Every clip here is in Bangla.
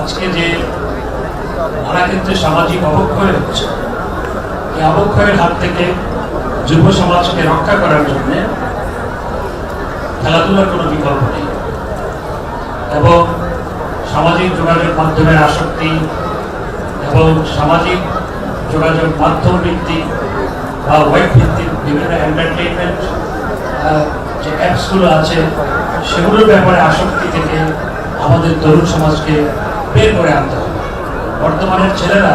আজকে যে নানা ক্ষেত্রে সামাজিক অবক্ষয় হচ্ছে, এই অবক্ষয়ের হাত থেকে যুব সমাজকে রক্ষা করার জন্য খেলাধুলার কোনো বিকল্প নেই। এবং সামাজিক যোগাযোগ মাধ্যমের আসক্তি এবং সামাজিক যোগাযোগ মাধ্যম ভিত্তিক বা ওয়েব ভিত্তিক বিভিন্ন এন্টারটেইনমেন্ট যে অ্যাপসগুলো আছে, সেগুলোর ব্যাপারে আসক্তি থেকে আমাদের তরুণ সমাজকে বের করে আনতে হবে। বর্তমানের ছেলেরা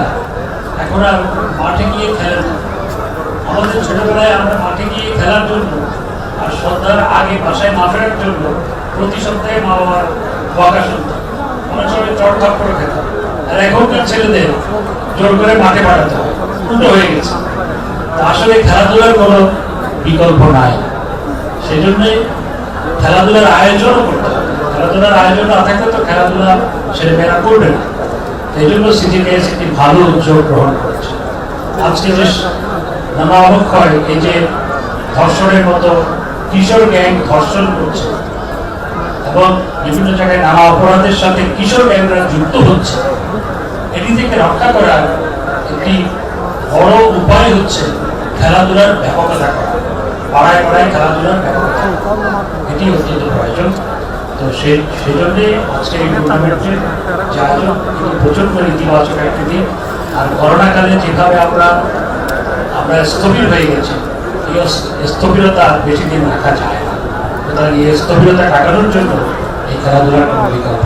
এখন আর মাঠে গিয়ে খেলে না। আমাদের ছোটবেলায় আমরা মাঠে গিয়ে খেলার জন্য আর সন্ধ্যার আগে বাসায় ফেরার জন্য প্রতি সপ্তাহে মা বাবার বকা শুনতাম। অনেক সময় থাপ করে খেতাম। আর এখনকার ছেলেদের জোর করে মাঠে পাঠাতে। হয় উল্টো হয়ে গেছে। আসলে খেলাধুলার কোনো বিকল্প নাই। সেই জন্যই খেলাধুলার আয়োজনও করতে হবে। খেলাধুলার আয়োজন না থাকলে তো খেলাধুলা ছেলেমেয়েরা করবে না। এই জন্য সিজিপিএস একটি ভালো উদ্যোগ গ্রহণ করেছে। আজকে যে নানা অবক্ষয় এই যে ধর্ষণের মতো কিশোর গ্যাং ধর্ষণ করছে এবং বিভিন্ন জায়গায় নানা অপরাধের সাথে কিশোর গ্যাংরা যুক্ত হচ্ছে। এটি থেকে রক্ষা করার একটি বড় উপায় হচ্ছে খেলাধুলার ব্যাপকতা করা। পাড়ায় পাড়ায় খেলাধুলার ব্যাপকতা। এটি অত্যন্ত প্রয়োজন। তো সে সেই জন্যে আজকের এই টুর্নামেন্টের যে প্রচণ্ড ইতিবাচক একটি দিন আর করোনাকালে যেভাবে আমরা আমরা স্থবির হয়ে গেছি, এই স্থবিরতা বেশি দিন রাখা যায় না সুতরাং এই স্থবিরতা কাটানোর জন্য এই খেলাধুলার কোনো বিকল্প।